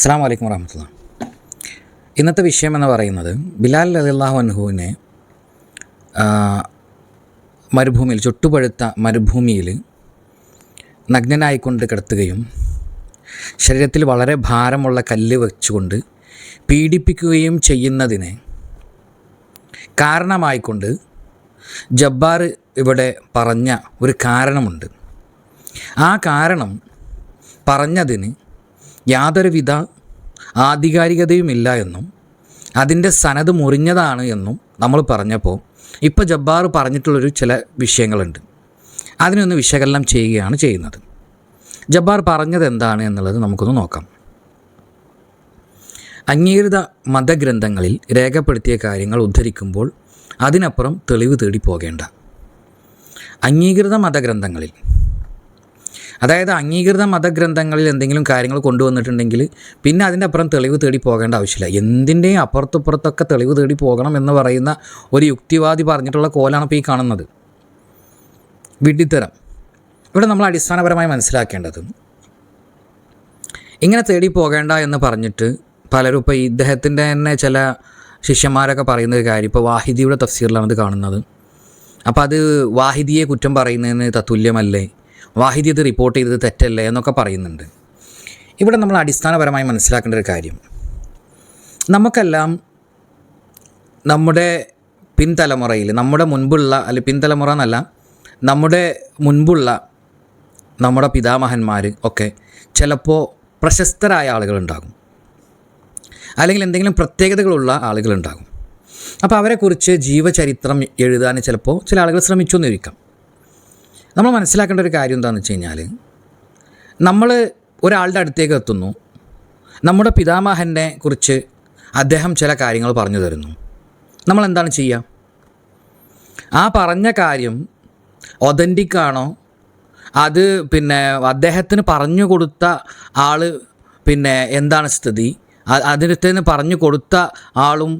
അസ്സാം വലൈക്കും വറഹമത്തുള്ള. ഇന്നത്തെ വിഷയം എന്ന് പറയുന്നത് ബിലാൽ അലിള്ളാഹു അൻഹുവിനെ മരുഭൂമിയിൽ ചുട്ടുപഴുത്ത മരുഭൂമിയിൽ നഗ്നനായിക്കൊണ്ട് കിടത്തുകയും ശരീരത്തിൽ വളരെ ഭാരമുള്ള കല്ല് വെച്ചുകൊണ്ട് പീഡിപ്പിക്കുകയും ചെയ്യുന്നതിന് കാരണമായിക്കൊണ്ട് ജബ്ബാർ ഇവിടെ പറഞ്ഞ ഒരു കാരണമുണ്ട്. ആ കാരണം പറഞ്ഞതിന് യാതൊരുവിധ ആധികാരികതയുമില്ല എന്നും അതിന്റെ സനത് മുറിഞ്ഞതാണ് എന്നും നമ്മൾ പറഞ്ഞപ്പോൾ ഇപ്പോൾ ജബ്ബാർ പറഞ്ഞിട്ടുള്ളൊരു ചില വിഷയങ്ങളുണ്ട്. അതിനൊന്ന് വിശകലനം ചെയ്യുകയാണ് ചെയ്യുന്നത്. ജബ്ബാർ പറഞ്ഞത് എന്താണ് എന്നുള്ളത് നമുക്കൊന്ന് നോക്കാം. അംഗീകൃത മതഗ്രന്ഥങ്ങളിൽ രേഖപ്പെടുത്തിയ കാര്യങ്ങൾ ഉദ്ധരിക്കുമ്പോൾ അതിനപ്പുറം തെളിവ് തേടി പോകേണ്ട അംഗീകൃത മതഗ്രന്ഥങ്ങളിൽ അതായത് അംഗീകൃത മതഗ്രന്ഥങ്ങളിൽ എന്തെങ്കിലും കാര്യങ്ങൾ കൊണ്ടുവന്നിട്ടുണ്ടെങ്കിൽ പിന്നെ അതിന്റെ അപ്പുറം തെളിവ് തേടി പോകേണ്ട ആവശ്യമില്ല. എന്തിന്റെയും അപ്പുറത്തുപ്പുറത്തൊക്കെ തെളിവ് തേടി പോകണം എന്ന് പറയുന്ന ഒരു യുക്തിവാദി പറഞ്ഞിട്ടുള്ള കോലാണ് ഇപ്പോൾ ഈ കാണുന്നത്. വിഡ്ഢിത്തരം. ഇവിടെ നമ്മൾ അടിസ്ഥാനപരമായി മനസ്സിലാക്കേണ്ടത് ഇങ്ങനെ തേടി പോകേണ്ട എന്ന് പറഞ്ഞിട്ട് പലരും ഇപ്പോൾ ഇദ്ദേഹത്തിന്റെ തന്നെ ചില ശിഷ്യന്മാരൊക്കെ പറയുന്ന ഒരു കാര്യം ഇപ്പോൾ വാഹിദിയുടെ തഫ്സീറിലാണ് ഇത് കാണുന്നത്. അപ്പോൾ അത് വാഹിദിയെ കുറ്റം പറയുന്നതിന് തത്തുല്യമല്ലേ? വാഹിദി ഇത് റിപ്പോർട്ട് ചെയ്തത് തെറ്റല്ലേ എന്നൊക്കെ പറയുന്നുണ്ട്. ഇവിടെ നമ്മൾ അടിസ്ഥാനപരമായി മനസ്സിലാക്കേണ്ട ഒരു കാര്യം. നമുക്കെല്ലാം നമ്മുടെ പിൻതലമുറയിൽ നമ്മുടെ മുൻപുള്ള അല്ലെ പിൻതലമുറ എന്നല്ല നമ്മുടെ മുൻപുള്ള നമ്മുടെ പിതാമഹന്മാർ ഒക്കെ ചിലപ്പോൾ പ്രശസ്തരായ ആളുകളുണ്ടാകും. അല്ലെങ്കിൽ എന്തെങ്കിലും പ്രത്യേകതകളുള്ള ആളുകളുണ്ടാകും. അപ്പോൾ അവരെക്കുറിച്ച് ജീവചരിത്രം എഴുതാൻ ചിലപ്പോൾ ചില ആളുകൾ ശ്രമിച്ചു എന്നിരിക്കാം നമ്മൾ മനസ്സിലാക്കേണ്ട ഒരു കാര്യം എന്താണെന്ന് വെച്ച് കഴിഞ്ഞാൽ നമ്മൾ ഒരാളുടെ അടുത്തേക്ക് എത്തുന്നു. നമ്മുടെ പിതാമഹനെ കുറിച്ച് അദ്ദേഹം ചില കാര്യങ്ങൾ പറഞ്ഞു തരുന്നു. നമ്മൾ എന്താണ് ചെയ്യുക ആ പറഞ്ഞ കാര്യം ഒതന്റിക് ആണോ? അത് പിന്നെ അദ്ദേഹത്തിന് പറഞ്ഞു കൊടുത്ത ആൾ പിന്നെ എന്താണ് സ്ഥിതി? അതിനെ അതിനത്തിന് പറഞ്ഞു കൊടുത്ത ആളും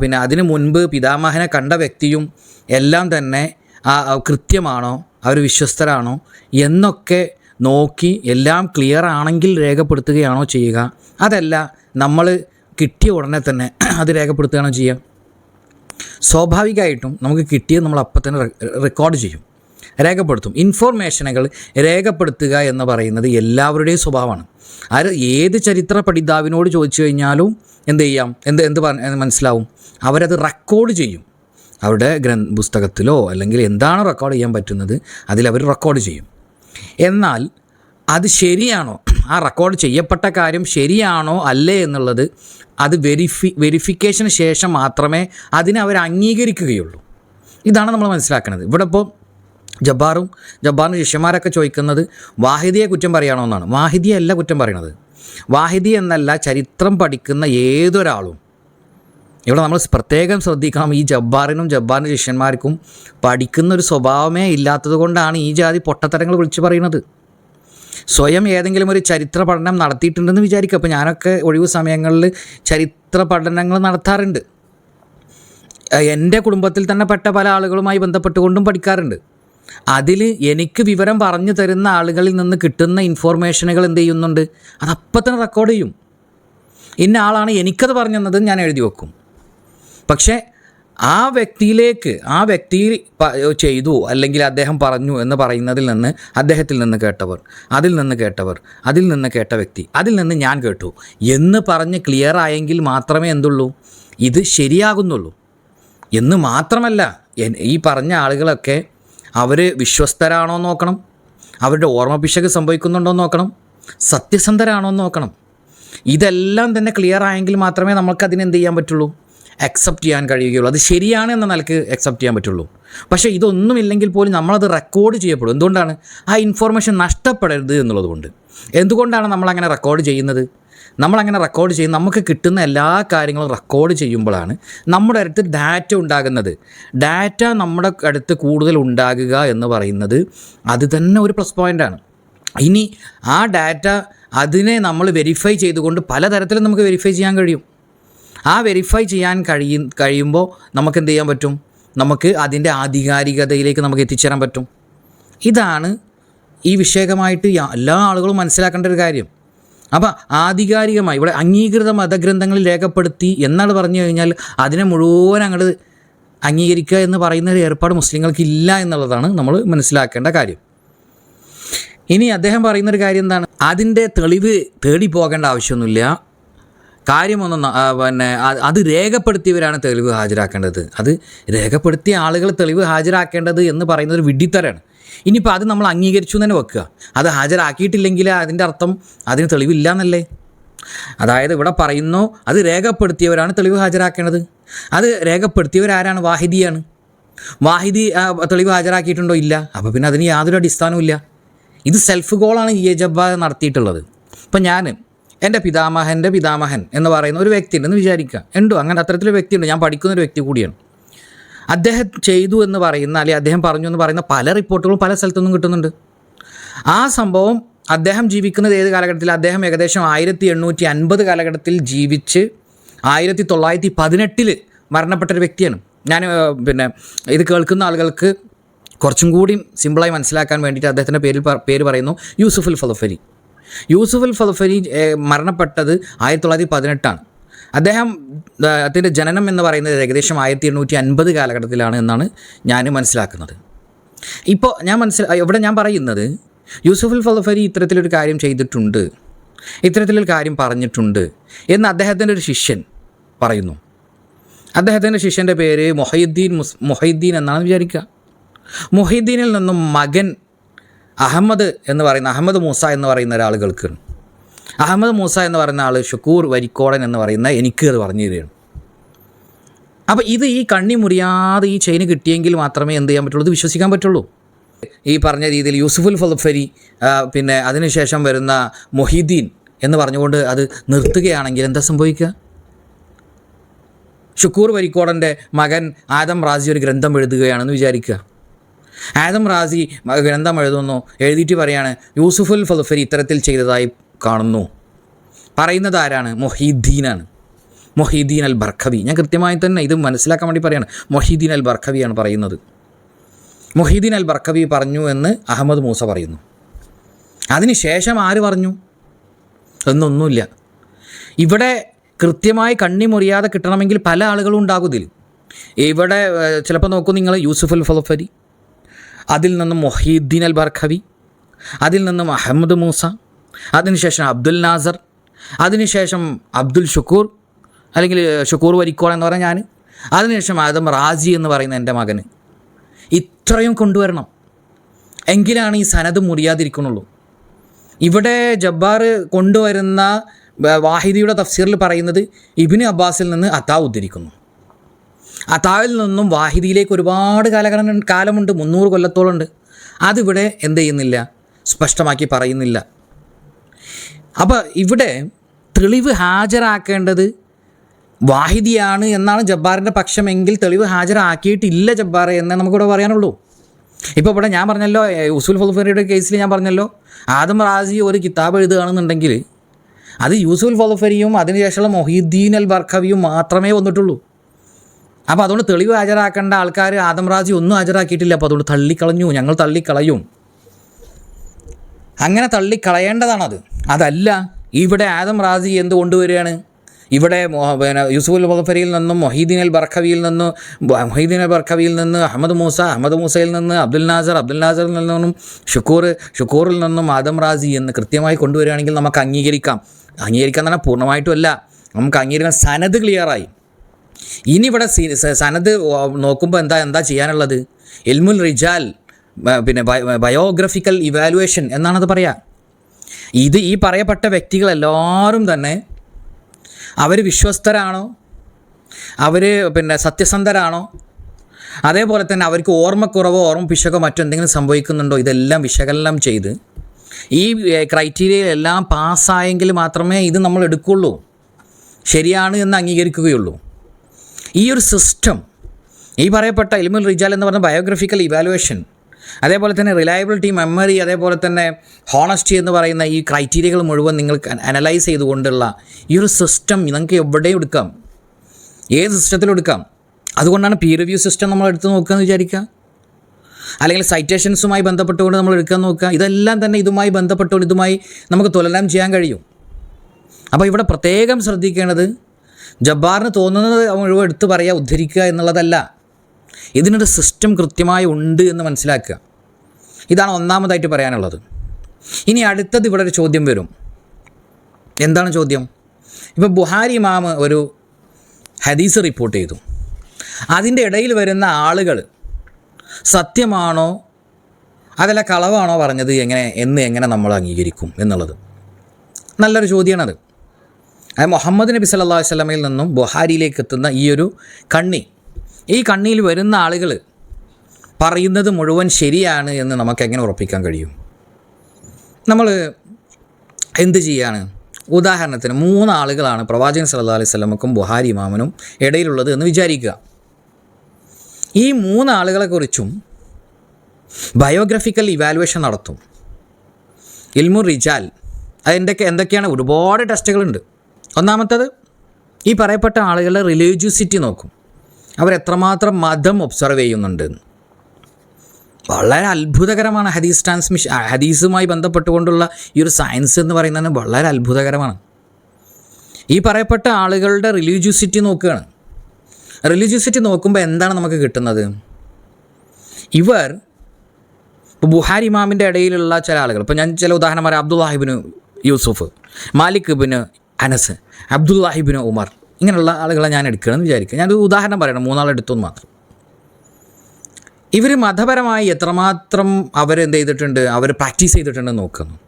പിന്നെ അതിന് മുൻപ് പിതാമഹനെ കണ്ട വ്യക്തിയും എല്ലാം തന്നെ കൃത്യമാണോ? അവർ വിശ്വസ്തരാണോ എന്നൊക്കെ നോക്കി എല്ലാം ക്ലിയർ ആണെങ്കിൽ രേഖപ്പെടുത്തുകയാണോ ചെയ്യുക. അതല്ല നമ്മൾ കിട്ടിയ ഉടനെ തന്നെ അത് രേഖപ്പെടുത്തുകയാണോ ചെയ്യുക. സ്വാഭാവികമായിട്ടും നമുക്ക് കിട്ടിയത് നമ്മൾ അപ്പം തന്നെ റെക്കോർഡ് ചെയ്യും. രേഖപ്പെടുത്തും. ഇൻഫോർമേഷനുകൾ രേഖപ്പെടുത്തുക എന്ന് പറയുന്നത് എല്ലാവരുടെയും സ്വഭാവമാണ്. അത് ഏത് ചരിത്ര പഠിതാവിനോട് ചോദിച്ചു കഴിഞ്ഞാലും എന്ത് ചെയ്യാം? എന്ത് എന്ത് മനസ്സിലാവും. അവരത് റെക്കോർഡ് ചെയ്യും. അവരുടെ ഗ്രന്ഥ പുസ്തകത്തിലോ അല്ലെങ്കിൽ എന്താണോ റെക്കോർഡ് ചെയ്യാൻ പറ്റുന്നത് അതിലവർ റെക്കോർഡ് ചെയ്യും. എന്നാൽ അത് ശരിയാണോ? ആ റെക്കോർഡ് ചെയ്യപ്പെട്ട കാര്യം ശരിയാണോ അല്ലേ എന്നുള്ളത് അത് വെരിഫി വെരിഫിക്കേഷന് ശേഷം മാത്രമേ അതിനെ അവർ അംഗീകരിക്കുകയുള്ളൂ. ഇതാണ് നമ്മൾ മനസ്സിലാക്കുന്നത് ഇവിടെ ഇപ്പോൾ ജബ്ബാറും ജബ്ബാറിന്റെ ശിഷ്യന്മാരൊക്കെ ചോദിക്കുന്നത് വാഹിദിയെ കുറ്റം പറയുകയാണോ എന്നാണ്. അല്ല കുറ്റം പറയണത്. വാഹിദി എന്നല്ല ചരിത്രം പഠിക്കുന്ന ഏതൊരാളും ഇവിടെ നമ്മൾ പ്രത്യേകം ശ്രദ്ധിക്കണം. ഈ ജബ്ബാറിനും ജബ്ബാറിന്റെ ശിഷ്യന്മാർക്കും പഠിക്കുന്ന ഒരു സ്വഭാവമേ ഇല്ലാത്തത് കൊണ്ടാണ് ഈ ജാതി പൊട്ടത്തരങ്ങൾ വിളിച്ചു പറയുന്നത്. സ്വയം ഏതെങ്കിലും ഒരു ചരിത്ര പഠനം നടത്തിയിട്ടുണ്ടെന്ന് വിചാരിക്കുക. അപ്പോൾ ഞാനൊക്കെ ഒഴിവ് സമയങ്ങളിൽ ചരിത്ര പഠനങ്ങൾ നടത്താറുണ്ട്. എന്റെ കുടുംബത്തിൽ തന്നെ പെട്ട പല ആളുകളുമായി ബന്ധപ്പെട്ടുകൊണ്ടും പഠിക്കാറുണ്ട്. അതിൽ എനിക്ക് വിവരം പറഞ്ഞു തരുന്ന ആളുകളിൽ നിന്ന് കിട്ടുന്ന ഇൻഫോർമേഷനുകൾ എന്ത് ചെയ്യുന്നുണ്ട്? അത് തന്നെ റെക്കോർഡ് ചെയ്യും. ഇന്ന ആളാണ് എനിക്കത് പറഞ്ഞു തന്നത് ഞാൻ എഴുതി വെക്കും. പക്ഷേ ആ വ്യക്തിയിലേക്ക് ആ വ്യക്തി ചെയ്തു അല്ലെങ്കിൽ അദ്ദേഹം പറഞ്ഞു എന്ന് പറയുന്നതിൽ നിന്ന് അദ്ദേഹത്തിൽ നിന്ന് കേട്ടവർ അതിൽ നിന്ന് കേട്ടവർ അതിൽ നിന്ന് കേട്ട വ്യക്തി അതിൽ നിന്ന് ഞാൻ കേട്ടു എന്ന് പറഞ്ഞ് ക്ലിയർ ആയെങ്കിൽ മാത്രമേ എന്തുള്ളൂ? ഇത് ശരിയാകുന്നുള്ളൂ. എന്ന് മാത്രമല്ല ഈ പറഞ്ഞ ആളുകളൊക്കെ അവർ വിശ്വസ്തരാണോ നോക്കണം അവരുടെ ഓർമ്മ പിശക് സംഭവിക്കുന്നുണ്ടോ നോക്കണം സത്യസന്ധരാണോ നോക്കണം. ഇതെല്ലാം തന്നെ ക്ലിയർ ആയെങ്കിൽ മാത്രമേ നമുക്ക് അതിനെ എന്ത് ചെയ്യാൻ പറ്റുള്ളൂ? അക്സെപ്റ്റ് ചെയ്യാൻ കഴിയുകയുള്ളൂ. അത് ശരിയാണ് എന്ന നിലയ്ക്ക് അക്സെപ്റ്റ് ചെയ്യാൻ പറ്റുള്ളൂ. പക്ഷേ ഇതൊന്നുമില്ലെങ്കിൽ പോലും നമ്മളത് റെക്കോർഡ് ചെയ്യപ്പെടും. എന്തുകൊണ്ടാണ്? ആ ഇൻഫോർമേഷൻ നഷ്ടപ്പെടരുത് എന്നുള്ളതുകൊണ്ട് എന്തുകൊണ്ടാണ് നമ്മളങ്ങനെ റെക്കോർഡ് ചെയ്യുന്നത്? നമ്മളങ്ങനെ റെക്കോർഡ് ചെയ്യും നമുക്ക് കിട്ടുന്ന എല്ലാ കാര്യങ്ങളും റെക്കോർഡ് ചെയ്യുമ്പോഴാണ് നമ്മുടെ അടുത്ത് ഡാറ്റ ഉണ്ടാകുന്നത്. ഡാറ്റ നമ്മുടെ അടുത്ത് കൂടുതൽ ഉണ്ടാകുക എന്ന് പറയുന്നത് അത് തന്നെ ഒരു പ്ലസ് പോയിന്റാണ് ഇനി ആ ഡാറ്റ അതിനെ നമ്മൾ വെരിഫൈ ചെയ്തുകൊണ്ട് പലതരത്തിലും നമുക്ക് വെരിഫൈ ചെയ്യാൻ കഴിയും. ആ വെരിഫൈ ചെയ്യാൻ കഴിയ കഴിയുമ്പോൾ നമുക്ക് എന്ത് ചെയ്യാൻ പറ്റും? നമുക്ക് അതിന്റെ ആധികാരികതയിലേക്ക് നമുക്ക് എത്തിച്ചേരാൻ പറ്റും. ഇതാണ് ഈ വിഷയകമായിട്ട് എല്ലാ ആളുകളും മനസ്സിലാക്കേണ്ട ഒരു കാര്യം. അപ്പോൾ ആധികാരികമായി ഇവിടെ അംഗീകൃത മതഗ്രന്ഥങ്ങളിൽ രേഖപ്പെടുത്തി എന്നാണ് പറഞ്ഞു കഴിഞ്ഞാൽ അതിനെ മുഴുവൻ അങ്ങോട്ട് അംഗീകരിക്കുക എന്ന് പറയുന്ന ഒരു ഏർപ്പാട് മുസ്ലിങ്ങൾക്ക് ഇല്ല എന്നുള്ളതാണ് നമ്മൾ മനസ്സിലാക്കേണ്ട കാര്യം. ഇനി അദ്ദേഹം പറയുന്നൊരു കാര്യം എന്താണ്? അതിന്റെ തെളിവ് തേടി പോകേണ്ട ആവശ്യമൊന്നുമില്ല. കാര്യമൊന്നും പിന്നെ അത് രേഖപ്പെടുത്തിയവരാണ് തെളിവ് ഹാജരാക്കേണ്ടത്. അത് രേഖപ്പെടുത്തിയ ആളുകൾ തെളിവ് ഹാജരാക്കേണ്ടത് എന്ന് പറയുന്നത് ഒരു വിഡ്ഢിത്തരാണ്. ഇനിയിപ്പോൾ അത് നമ്മൾ അംഗീകരിച്ചു തന്നെ വെക്കുക. അത് ഹാജരാക്കിയിട്ടില്ലെങ്കിൽ അതിന്റെ അർത്ഥം അതിന് തെളിവില്ല എന്നല്ലേ അതായത് ഇവിടെ പറയുന്നു അത് രേഖപ്പെടുത്തിയവരാണ് തെളിവ് ഹാജരാക്കേണ്ടത്. അത് രേഖപ്പെടുത്തിയവരാരാണ്? വാഹിദിയാണ്. വാഹിദി തെളിവ് ഹാജരാക്കിയിട്ടുണ്ടോ? ഇല്ല. അപ്പോൾ പിന്നെ അതിന് യാതൊരു അടിസ്ഥാനവും ഇല്ല. ഇത് സെൽഫ് ഗോളാണ് ഈ ജബ്ബ നടത്തിയിട്ടുള്ളത്. ഇപ്പം ഞാൻ എന്റെ പിതാമഹന്റെ പിതാമഹൻ എന്ന് പറയുന്ന ഒരു വ്യക്തി ഉണ്ടെന്ന് വിചാരിക്കുക. ഉണ്ടോ അങ്ങനെ അത്തരത്തിലൊരു വ്യക്തിയുണ്ട്. ഞാൻ പഠിക്കുന്ന ഒരു വ്യക്തി കൂടിയാണ്. അദ്ദേഹം ചെയ്തു എന്ന് പറയുന്ന അല്ലെങ്കിൽ അദ്ദേഹം പറഞ്ഞു എന്ന് പറയുന്ന പല റിപ്പോർട്ടുകളും പല സ്ഥലത്തുനിന്നും കിട്ടുന്നുണ്ട്. ആ സംഭവം അദ്ദേഹം ജീവിക്കുന്നത് ഏത് കാലഘട്ടത്തിൽ? അദ്ദേഹം ഏകദേശം ആയിരത്തി എണ്ണൂറ്റി അൻപത് കാലഘട്ടത്തിൽ ജീവിച്ച് ആയിരത്തി തൊള്ളായിരത്തി പതിനെട്ടിൽ മരണപ്പെട്ട ഒരു വ്യക്തിയാണ്. ഞാൻ പിന്നെ ഇത് കേൾക്കുന്ന ആളുകൾക്ക് കുറച്ചും കൂടി സിമ്പിളായി മനസ്സിലാക്കാൻ വേണ്ടിയിട്ട് അദ്ദേഹത്തിന്റെ പേരിൽ പേര് പറയുന്നു യൂസുഫുൽ ഫലഫരി യൂസുഫുൽ ഫലഫരി ഏഹ്, മരണപ്പെട്ടത് ആയിരത്തി തൊള്ളായിരത്തി പതിനെട്ടാണ്. അദ്ദേഹം അതിന്റെ ജനനം എന്ന് പറയുന്നത് ഏകദേശം ആയിരത്തി എണ്ണൂറ്റി അൻപത് കാലഘട്ടത്തിലാണ് എന്നാണ് ഞാൻ മനസ്സിലാക്കുന്നത്. ഇപ്പോൾ ഞാൻ മനസ്സിലാ ഇവിടെ ഞാൻ പറയുന്നത് യൂസുഫ് അൽ ഫലഫരി ഇത്തരത്തിലൊരു കാര്യം ചെയ്തിട്ടുണ്ട് ഇത്തരത്തിലൊരു കാര്യം പറഞ്ഞിട്ടുണ്ട് എന്ന് അദ്ദേഹത്തിന്റെ ഒരു ശിഷ്യൻ പറയുന്നു. അദ്ദേഹത്തിന്റെ ശിഷ്യന്റെ പേര് മൊഹീദ്ദീൻ മുസ് മൊഹീദ്ദീൻ എന്നാണ് വിചാരിക്കുക. മൊഹീദ്ദീനിൽ നിന്നും മകൻ അഹമ്മദ് എന്ന് പറയുന്ന അഹമ്മദ് മൂസ എന്ന് പറയുന്ന ഒരാൾ കേൾക്കുകയാണ് അഹമ്മദ് മൂസ എന്ന് പറയുന്ന ആൾ ഷുക്കൂർ വരിക്കോടൻ എന്ന് പറയുന്ന എനിക്ക് അത് പറഞ്ഞു തരികയാണ്. അപ്പോൾ ഇത് ഈ കണ്ണി മുറിയാതെ ഈ ചെയിന് കിട്ടിയെങ്കിൽ മാത്രമേ എന്ത് ചെയ്യാൻ പറ്റുള്ളൂ? ഇത് വിശ്വസിക്കാൻ പറ്റുള്ളൂ. ഈ പറഞ്ഞ രീതിയിൽ യൂസുഫുൽ ഫലഫരി പിന്നെ അതിനുശേഷം വരുന്ന മൊഹീദ്ദീൻ എന്ന് പറഞ്ഞുകൊണ്ട് അത് നിർത്തുകയാണെങ്കിൽ എന്താ സംഭവിക്കുക? ഷുക്കൂർ വരിക്കോടന്റെ മകൻ ആദം റാസി ഒരു ഗ്രന്ഥം എഴുതുകയാണെന്ന് വിചാരിക്കുക. ആദം റാസി ഗ്രന്ഥം എഴുതുന്നു. എഴുതിയിട്ട് പറയാണ് യൂസുഫുൽ ഫലുഫരി ഇത്തരത്തിൽ ചെയ്തതായി കാണുന്നു. പറയുന്നത് ആരാണ്? മൊഹീദ്ദീനാണ്. മൊഹീദ്ദീൻ അൽ ബർഖവി ഞാൻ കൃത്യമായി തന്നെ ഇത് മനസ്സിലാക്കാൻ വേണ്ടി പറയാണ്. മൊഹീദ്ദീൻ അൽ ബർഖവിയാണ് പറയുന്നത്. മൊഹീദ്ദീൻ അൽ ബർഖവി പറഞ്ഞു എന്ന് അഹമ്മദ് മൂസ പറയുന്നു. അതിനുശേഷം ആര് പറഞ്ഞു? എന്നൊന്നുമില്ല. ഇവിടെ കൃത്യമായി കണ്ണി മുറിയാതെ കിട്ടണമെങ്കിൽ പല ആളുകളും ഉണ്ടാകും ഇവിടെ ചിലപ്പോൾ നോക്കൂ നിങ്ങൾ യൂസുഫ് അൽ ഫലഫരി അതിൽ നിന്നും മൊഹീദ്ദീൻ അൽ ബർഖവി അതിൽ നിന്നും അഹമ്മദ് മൂസ അതിനുശേഷം അബ്ദുൽ നാസർ അതിനുശേഷം അബ്ദുൽ ഷുക്കൂർ അല്ലെങ്കിൽ ഷുക്കൂർ വരിക്കോൾ എന്ന് പറഞ്ഞ ഞാൻ അതിനുശേഷം ആദം റാജി എന്ന് പറയുന്ന എന്റെ മകന് ഇത്രയും കൊണ്ടുവരണം. എങ്കിലാണ് ഈ സനത് മുറിയാതിരിക്കുന്നുള്ളൂ. ഇവിടെ ജബ്ബാർ കൊണ്ടുവരുന്ന വാഹിദിയുടെ തഫ്സീറിൽ പറയുന്നത് ഇബിന് അബ്ബാസിൽ നിന്ന് അത്താ ഉദ്ധരിക്കുന്നു. അത്താവിൽ നിന്നും വാഹിദിയിലേക്ക് ഒരുപാട് കാലഘടന കാലമുണ്ട് മുന്നൂറ് കൊല്ലത്തോളമുണ്ട്. അതിവിടെ എന്ത് ചെയ്യുന്നില്ല? സ്പഷ്ടമാക്കി പറയുന്നില്ല. അപ്പോൾ ഇവിടെ തെളിവ് ഹാജരാക്കേണ്ടത് വാഹിദിയാണ് എന്നാണ് ജബ്ബാറിന്റെ പക്ഷമെങ്കിൽ തെളിവ് ഹാജരാക്കിയിട്ടില്ല ജബ്ബാറെ എന്നേ നമുക്കിവിടെ പറയാനുള്ളൂ. ഇപ്പോൾ ഇവിടെ ഞാൻ പറഞ്ഞല്ലോ ഉസുൽ യൂസുൽ കേസിൽ ഞാൻ പറഞ്ഞല്ലോ ആദം റാസി ഒരു കിതാബ് എഴുതുകയാണെന്നുണ്ടെങ്കിൽ അത് യൂസുൽ ഫലഫരിയും അതിനുശേഷമുള്ള മൊഹീദ്ദീൻ അൽ ബർഖവിയും മാത്രമേ വന്നിട്ടുള്ളൂ. അപ്പോൾ അതുകൊണ്ട് തെളിവ് ഹാജരാക്കേണ്ട ആൾക്കാർ ആദംറാജി ഒന്നും ഹാജരാക്കിയിട്ടില്ല. അപ്പോൾ അതുകൊണ്ട് തള്ളിക്കളഞ്ഞു. ഞങ്ങൾ തള്ളിക്കളയും. അങ്ങനെ തള്ളിക്കളയേണ്ടതാണത്. അതല്ല ഇവിടെ ആദം റാസി എന്ത് കൊണ്ടുവരികയാണ്? ഇവിടെ പിന്നെ യൂസുഫുൽ മുഖഫരിയിൽ നിന്നും മൊഹീദ്ദീൻ അൽ ബർഖവിയിൽ നിന്നും മൊഹീദ്ദീൻ അൽ ബർഖവിയിൽ നിന്ന് അഹമ്മദ് മൂസ അഹമ്മദ് മൂസയിൽ നിന്ന് അബ്ദുൽ നാസർ അബ്ദുൽ നാസറിൽ നിന്നും ഷുക്കൂർ ഷുക്കൂറിൽ നിന്നും ആദം റാസി എന്ന് കൃത്യമായി കൊണ്ടുവരികയാണെങ്കിൽ നമുക്ക് അംഗീകരിക്കാം. അംഗീകരിക്കാൻ തന്നെ പൂർണമായിട്ടും അല്ല. നമുക്ക് അംഗീകരിക്കാൻ സനത് ക്ലിയറായി ഇനി ഇവിടെ സനത് നോക്കുമ്പോൾ എന്താ എന്താ ചെയ്യാനുള്ളത്? എൽമുൽ റിജാൽ പിന്നെ ബയോഗ്രഫിക്കൽ ഇവാലുവേഷൻ എന്നാണത് പറയുക ഇത് ഈ പറയപ്പെട്ട വ്യക്തികളെല്ലാവരും തന്നെ അവർ വിശ്വസ്തരാണോ? അവർ പിന്നെ സത്യസന്ധരാണോ? അതേപോലെ തന്നെ അവർക്ക് ഓർമ്മക്കുറവോ ഓർമ്മ പിശകോ മറ്റെന്തെങ്കിലും സംഭവിക്കുന്നുണ്ടോ? ഇതെല്ലാം വിശകലനം ചെയ്ത് ഈ ക്രൈറ്റീരിയയിലെല്ലാം പാസ്സായെങ്കിൽ മാത്രമേ ഇത് നമ്മൾ എടുക്കുള്ളൂ ശരിയാണ് എന്ന് അംഗീകരിക്കുകയുള്ളൂ. ഈ ഒരു സിസ്റ്റം ഈ പറയപ്പെട്ട ഇൽമുൽ റിജാൽ എന്ന് പറഞ്ഞ ബയോഗ്രഫിക്കൽ ഇവാലുവേഷൻ അതേപോലെ തന്നെ റിലയബിലിറ്റി മെമ്മറി അതേപോലെ തന്നെ ഹോണസ്റ്റി എന്ന് പറയുന്ന ഈ ക്രൈറ്റീരിയകൾ മുഴുവൻ നിങ്ങൾക്ക് അനലൈസ് ചെയ്തുകൊണ്ടുള്ള ഈ ഒരു സിസ്റ്റം നിങ്ങൾക്ക് എവിടെയും എടുക്കാം. ഏത് സിസ്റ്റത്തിലും എടുക്കാം. അതുകൊണ്ടാണ് പി റിവ്യൂ സിസ്റ്റം നമ്മൾ എടുത്ത് നോക്കുക എന്ന് വിചാരിക്കുക. അല്ലെങ്കിൽ സൈറ്റേഷൻസുമായി ബന്ധപ്പെട്ടുകൊണ്ട് നമ്മൾ എടുക്കാൻ നോക്കുക. ഇതെല്ലാം തന്നെ ഇതുമായി ബന്ധപ്പെട്ടുകൊണ്ട് ഇതുമായി നമുക്ക് തുലനം ചെയ്യാൻ കഴിയും. അപ്പോൾ ഇവിടെ പ്രത്യേകം ശ്രദ്ധിക്കേണ്ടത് ജബ്ബാറിന് തോന്നുന്നത് മുഴുവൻ എടുത്തു പറയുക ഉദ്ധരിക്കുക എന്നുള്ളതല്ല. ഇതിനൊരു സിസ്റ്റം കൃത്യമായി ഉണ്ട് എന്ന് മനസ്സിലാക്കുക. ഇതാണ് ഒന്നാമതായിട്ട് പറയാനുള്ളത്. ഇനി അടുത്തത് ഇവിടെ ഒരു ചോദ്യം വരും. എന്താണ് ചോദ്യം? ഇപ്പോൾ ബുഹാരി ഇമാമ് ഒരു ഹദീസ് റിപ്പോർട്ട് ചെയ്തു. അതിന്റെ ഇടയിൽ വരുന്ന ആളുകൾ സത്യമാണോ അതല്ല കളവാണോ പറഞ്ഞത് എങ്ങനെ എന്ന് എങ്ങനെ നമ്മൾ അംഗീകരിക്കും എന്നുള്ളത്. നല്ലൊരു ചോദ്യമാണത്. അത് മുഹമ്മദ് നബി സല്ലാ വല്ലമയിൽ നിന്നും ബുഹാരിയിലേക്ക് എത്തുന്ന ഈ ഒരു കണ്ണി. ഈ കണ്ണിയിൽ വരുന്ന ആളുകൾ പറയുന്നത് മുഴുവൻ ശരിയാണ് എന്ന് നമുക്ക് എങ്ങനെ ഉറപ്പിക്കാൻ കഴിയും? നമ്മൾ എന്ത് ചെയ്യാണ്? ഉദാഹരണത്തിന് മൂന്ന് ആളുകളാണ് പ്രവാചകൻ സല്ലാ അലൈഹി സ്വലമക്കും ബുഹാരി മാമനും ഇടയിലുള്ളത് എന്ന് വിചാരിക്കുക. ഈ മൂന്ന് ആളുകളെക്കുറിച്ചും ബയോഗ്രഫിക്കൽ ഇവാലുവേഷൻ നടത്തും. ഇൽമു റിജാൽ അതിന്റെയൊക്കെ എന്തൊക്കെയാണ്? ഒരുപാട് ടെസ്റ്റുകളുണ്ട് ഒന്നാമത്തത് ഈ പറയപ്പെട്ട ആളുകളുടെ റിലീജിയസിറ്റി നോക്കും. അവരെത്രമാത്രം മതം ഒബ്സർവ് ചെയ്യുന്നുണ്ട്. വളരെ അത്ഭുതകരമാണ് ഹദീസ് ട്രാൻസ്മിഷൻ ഹദീസുമായി ബന്ധപ്പെട്ടുകൊണ്ടുള്ള ഈ ഒരു സയൻസ് എന്ന് പറയുന്നത് വളരെ അത്ഭുതകരമാണ്. ഈ പറയപ്പെട്ട ആളുകളുടെ റിലീജിയസിറ്റി നോക്കുകയാണ്. റിലീജിയസിറ്റി നോക്കുമ്പോൾ എന്താണ് നമുക്ക് കിട്ടുന്നത്? ഇവർ ഇപ്പോൾ ബുഹാരി ഇമാമിന്റെ ഇടയിലുള്ള ചില ആളുകൾ. ഇപ്പോൾ ഞാൻ ചില ഉദാഹരണം പറയാം. അബ്ദുല്ലാഹിബിന് യൂസുഫ് മാലിക് ബിന് അനസ് അബ്ദുല്ലാഹിബിന് ഉമർ. ഇങ്ങനെയുള്ള ആളുകളെ ഞാൻ എടുക്കണമെന്ന് വിചാരിക്കുക. ഞാനൊരു ഉദാഹരണം പറയണം മൂന്നാളെടുത്തെന്ന് മാത്രം. ഇവർ മതപരമായി എത്രമാത്രം അവർ അവരെന്ത് ചെയ്തിട്ടുണ്ട്? അവർ പ്രാക്ടീസ് ചെയ്തിട്ടുണ്ടെന്ന് നോക്കുന്നു.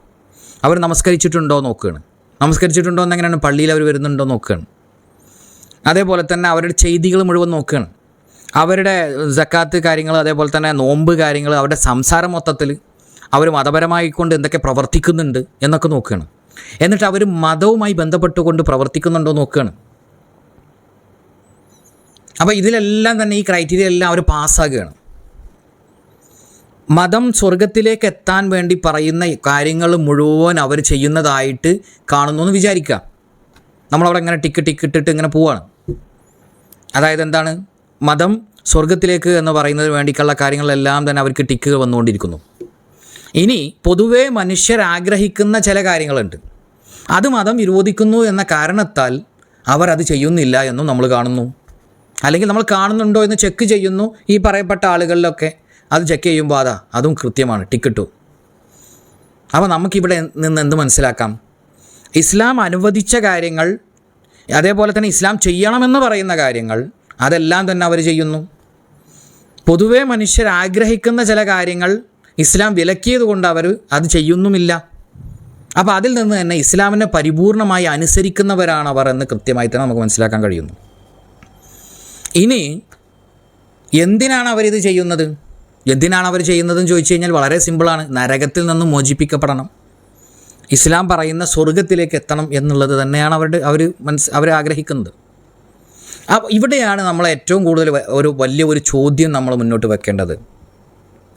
അവർ നമസ്കരിച്ചിട്ടുണ്ടോ നോക്കുകയാണ്. നമസ്കരിച്ചിട്ടുണ്ടോ എന്ന് എങ്ങനെയാണ് പള്ളിയിൽ അവർ വരുന്നുണ്ടോ നോക്കുകയാണ്. അതേപോലെ തന്നെ അവരുടെ ചെയ്തികൾ മുഴുവൻ നോക്കുകയാണ്. അവരുടെ ജക്കാത്ത് കാര്യങ്ങൾ അതേപോലെ തന്നെ നോമ്പ് കാര്യങ്ങൾ അവരുടെ സംസാരം മൊത്തത്തിൽ അവർ മതപരമായിക്കൊണ്ട് എന്തൊക്കെ പ്രവർത്തിക്കുന്നുണ്ട് എന്നൊക്കെ നോക്കുകയാണ്. എന്നിട്ട് അവർ മതവുമായി ബന്ധപ്പെട്ടുകൊണ്ട് പ്രവർത്തിക്കുന്നുണ്ടോ നോക്കുകയാണ്. അപ്പോൾ ഇതിലെല്ലാം തന്നെ ഈ ക്രൈറ്റീരിയ എല്ലാം അവർ പാസ്സാകുകയാണ്. മതം സ്വർഗത്തിലേക്ക് എത്താൻ വേണ്ടി പറയുന്ന കാര്യങ്ങൾ മുഴുവൻ അവർ ചെയ്യുന്നതായിട്ട് കാണുന്നു എന്ന് വിചാരിക്കുക. നമ്മളവിടെ ഇങ്ങനെ ടിക്ക് ടിക്ക് ഇട്ടിട്ട് ഇങ്ങനെ പോവാണ്. അതായത് എന്താണ്? മതം സ്വർഗത്തിലേക്ക് എന്ന് പറയുന്നതിന് വേണ്ടിയിട്ടുള്ള കാര്യങ്ങളെല്ലാം തന്നെ അവർക്ക് ടിക്കുകൾ വന്നുകൊണ്ടിരിക്കുന്നു. ഇനി പൊതുവേ മനുഷ്യർ ആഗ്രഹിക്കുന്ന ചില കാര്യങ്ങളുണ്ട്. അത് മതം വിരോധിക്കുന്നു എന്ന കാരണത്താൽ അവർ അത് ചെയ്യുന്നില്ല എന്നും നമ്മൾ കാണുന്നു. അല്ലെങ്കിൽ നമ്മൾ കാണുന്നുണ്ടോ എന്ന് ചെക്ക് ചെയ്യുന്നു ഈ പറയപ്പെട്ട ആളുകളിലൊക്കെ. അത് ചെക്ക് ചെയ്യുമ്പോൾ അതാ അതും കൃത്യമാണ് ടിക്കറ്റു അപ്പോൾ നമുക്കിവിടെ നിന്ന് എന്ത് മനസ്സിലാക്കാം? ഇസ്ലാം അനുവദിച്ച കാര്യങ്ങൾ അതേപോലെ തന്നെ ഇസ്ലാം ചെയ്യണമെന്ന് പറയുന്ന കാര്യങ്ങൾ അതെല്ലാം തന്നെ അവർ ചെയ്യുന്നു. പൊതുവേ മനുഷ്യർ ആഗ്രഹിക്കുന്ന ചില കാര്യങ്ങൾ ഇസ്ലാം വിലക്കിയത് കൊണ്ട് അവർ അത് ചെയ്യുന്നുമില്ല. അപ്പോൾ അതിൽ നിന്ന് തന്നെ ഇസ്ലാമിനെ പരിപൂർണമായി അനുസരിക്കുന്നവരാണ് അവർ എന്ന് കൃത്യമായി തന്നെ നമുക്ക് മനസ്സിലാക്കാൻ കഴിയുന്നു. ഇനി എന്തിനാണ് അവരിത് ചെയ്യുന്നത്? എന്തിനാണ് അവർ ചെയ്യുന്നതെന്ന് ചോദിച്ചു കഴിഞ്ഞാൽ വളരെ സിമ്പിളാണ് നരകത്തിൽ നിന്നും മോചിപ്പിക്കപ്പെടണം. ഇസ്ലാം പറയുന്ന സ്വർഗത്തിലേക്ക് എത്തണം എന്നുള്ളത് തന്നെയാണ് അവരുടെ അവർ മനസ്സ് അവർ ആഗ്രഹിക്കുന്നത്. അപ്പോൾ ഇവിടെയാണ് നമ്മൾ ഏറ്റവും കൂടുതൽ ഒരു വലിയ ഒരു ചോദ്യം നമ്മൾ മുന്നോട്ട് വെക്കേണ്ടത്.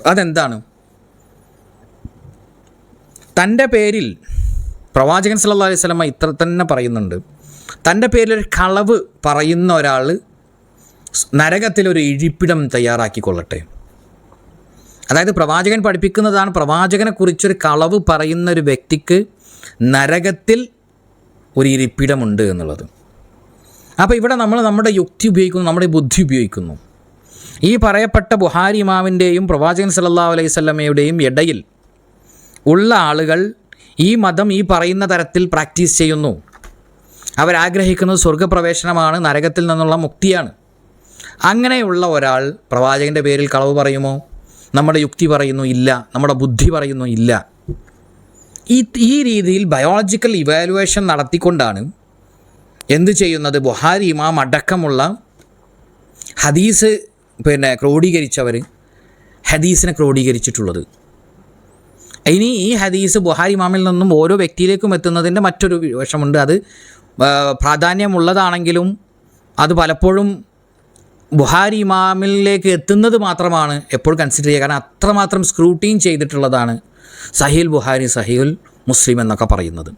അതെന്താണ്? തന്റെ പേരിൽ പ്രവാചകൻ സല്ലല്ലാഹു അലൈഹി സ്വലമ ഇത്ര തന്നെ പറയുന്നുണ്ട്. തന്റെ പേരിൽ ഒരു കളവ് പറയുന്ന ഒരാൾ നരകത്തിലൊരു ഇഴിപ്പിടം തയ്യാറാക്കിക്കൊള്ളട്ടെ. അതായത് പ്രവാചകൻ പഠിപ്പിക്കുന്നതാണ് പ്രവാചകനെ കുറിച്ചൊരു കളവ് പറയുന്ന ഒരു വ്യക്തിക്ക് നരകത്തിൽ ഒരു ഇരിപ്പിടമുണ്ട് എന്നുള്ളത്. അപ്പോൾ ഇവിടെ നമ്മൾ നമ്മുടെ യുക്തി ഉപയോഗിക്കുന്നു നമ്മുടെ ബുദ്ധി ഉപയോഗിക്കുന്നു. ഈ പറയപ്പെട്ട ബുഹാരി ഇമാമിന്റെയും പ്രവാചകൻ സല്ലല്ലാഹു അലൈഹി സ്വലമയുടെയും ഇടയിൽ ഉള്ള ആളുകൾ ഈ മതം ഈ പറയുന്ന തരത്തിൽ പ്രാക്ടീസ് ചെയ്യുന്നു. അവരാഗ്രഹിക്കുന്നത് സ്വർഗപ്രവേശനമാണ് നരകത്തിൽ നിന്നുള്ള മുക്തിയാണ്. അങ്ങനെയുള്ള ഒരാൾ പ്രവാചകന്റെ പേരിൽ കളവ് പറയുമോ? നമ്മുടെ യുക്തി പറയുന്നു ഇല്ല നമ്മുടെ ബുദ്ധി പറയുന്നു ഇല്ല. ഈ ഈ രീതിയിൽ ബയോളജിക്കൽ ഇവാലുവേഷൻ നടത്തിക്കൊണ്ടാണ് എന്ത് ചെയ്യുന്നത്? ബുഹാരി ഇമാം അടക്കമുള്ള ഹദീസ് പിന്നെ ക്രോഡീകരിച്ചവർ ഹദീസിനെ ക്രോഡീകരിച്ചിട്ടുള്ളത്. ഇനി ഈ ഹദീസ് ബുഹാരി ഇമാമിൽ നിന്നും ഓരോ വ്യക്തിയിലേക്കും എത്തുന്നതിന്റെ മറ്റൊരു വശമുണ്ട് അത് പ്രാധാന്യമുള്ളതാണെങ്കിലും അത് പലപ്പോഴും ബുഹാരി ഇമാമിലേക്ക് എത്തുന്നത് മാത്രമാണ് എപ്പോഴും കൺസിഡർ ചെയ്യുക. കാരണം അത്രമാത്രം സ്ക്രൂട്ടീൻ ചെയ്തിട്ടുള്ളതാണ് സഹീൽ ബുഹാരി സഹീൽ മുസ്ലിം എന്നൊക്കെ പറയുന്നത്.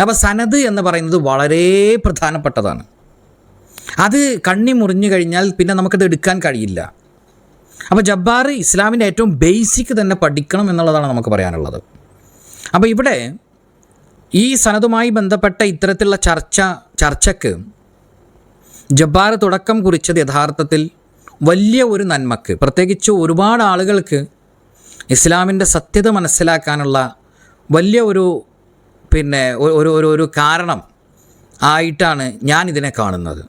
അപ്പോൾ സനദ് എന്ന് പറയുന്നത് വളരെ പ്രധാനപ്പെട്ടതാണ്. അത് കണ്ണി മുറിഞ്ഞു കഴിഞ്ഞാൽ പിന്നെ നമുക്കത് എടുക്കാൻ കഴിയില്ല. അപ്പോൾ ജബ്ബാർ ഇസ്ലാമിന്റെ ഏറ്റവും ബേസിക് തന്നെ പഠിക്കണം എന്നുള്ളതാണ് നമുക്ക് പറയാനുള്ളത്. അപ്പോൾ ഇവിടെ ഈ സനതുമായി ബന്ധപ്പെട്ട ഇത്തരത്തിലുള്ള ചർച്ച ചർച്ചക്ക് ജബ്ബാർ തുടക്കം കുറിച്ചത് യഥാർത്ഥത്തിൽ വലിയ ഒരു നന്മക്ക് പ്രത്യേകിച്ച് ഒരുപാട് ആളുകൾക്ക് ഇസ്ലാമിന്റെ സത്യത മനസ്സിലാക്കാനുള്ള വലിയ ഒരു പിന്നെ ഒരു ഒരു ഒരു കാരണം ആയിട്ടാണ് ഞാൻ ഇതിനെ കാണുന്നത്.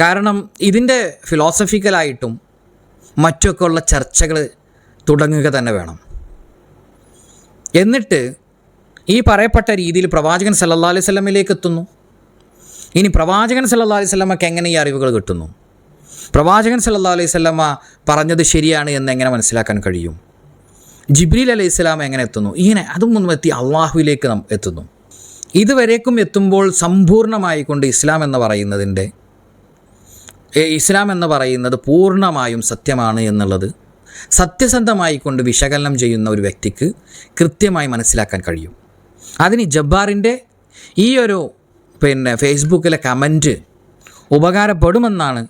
കാരണം ഇതിന്റെ ഫിലോസഫിക്കലായിട്ടും മറ്റൊക്കെ ഉള്ള ചർച്ചകൾ തുടങ്ങുക തന്നെ വേണം. എന്നിട്ട് ഈ പറയപ്പെട്ട രീതിയിൽ പ്രവാചകൻ സല്ലാ അലൈഹി സ്വലമിലേക്ക് എത്തുന്നു. ഇനി പ്രവാചകൻ സല്ലല്ലാഹു അലൈഹി സ്വലമക്ക് എങ്ങനെ ഈ അറിവുകൾ കിട്ടുന്നു? പ്രവാചകൻ സല്ലല്ലാഹു അലൈഹി സ്വലമ പറഞ്ഞത് ശരിയാണ് എന്ന് എങ്ങനെ മനസ്സിലാക്കാൻ കഴിയും? ജിബ്രീൽ അലൈഹി സ്വലാം എങ്ങനെ എത്തുന്നു? ഇങ്ങനെ അതും ഒന്നും എത്തി അള്ളാഹുവിലേക്ക് എത്തുന്നു. ഇതുവരേക്കും എത്തുമ്പോൾ സമ്പൂർണമായി കൊണ്ട് ഇസ്ലാം എന്ന് പറയുന്നതിന്റെ ഇസ്ലാം എന്ന് പറയുന്നത് പൂർണമായും സത്യമാണ് എന്നുള്ളത് സത്യസന്ധമായി കൊണ്ട് വിശകലനം ചെയ്യുന്ന ഒരു വ്യക്തിക്ക് കൃത്യമായി മനസ്സിലാക്കാൻ കഴിയും. അതിന് ജബ്ബാറിന്റെ ഈ ഒരു പിന്നെ ഫേസ്ബുക്കിലെ കമന്റ് ഉപകാരപ്പെടുമെന്നാണ്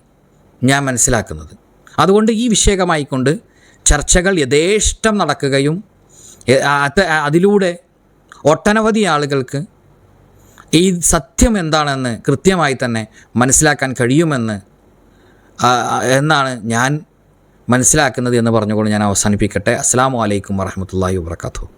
ഞാൻ മനസ്സിലാക്കുന്നത്. അതുകൊണ്ട് ഈ വിഷയമായി കൊണ്ട് ചർച്ചകൾ യഥേഷ്ടം നടക്കുകയും അതിലൂടെ ഒട്ടനവധി ആളുകൾക്ക് ഈ സത്യം എന്താണെന്ന് കൃത്യമായി തന്നെ മനസ്സിലാക്കാൻ കഴിയുമെന്ന് എന്നാണ് ഞാൻ മനസ്സിലാക്കുന്നത് എന്ന് പറഞ്ഞുകൊണ്ട് ഞാൻ അവസാനിപ്പിക്കട്ടെ. അസ്സാം വലൈക്കും വറഹമത്തല്ലാഹി വാത്തു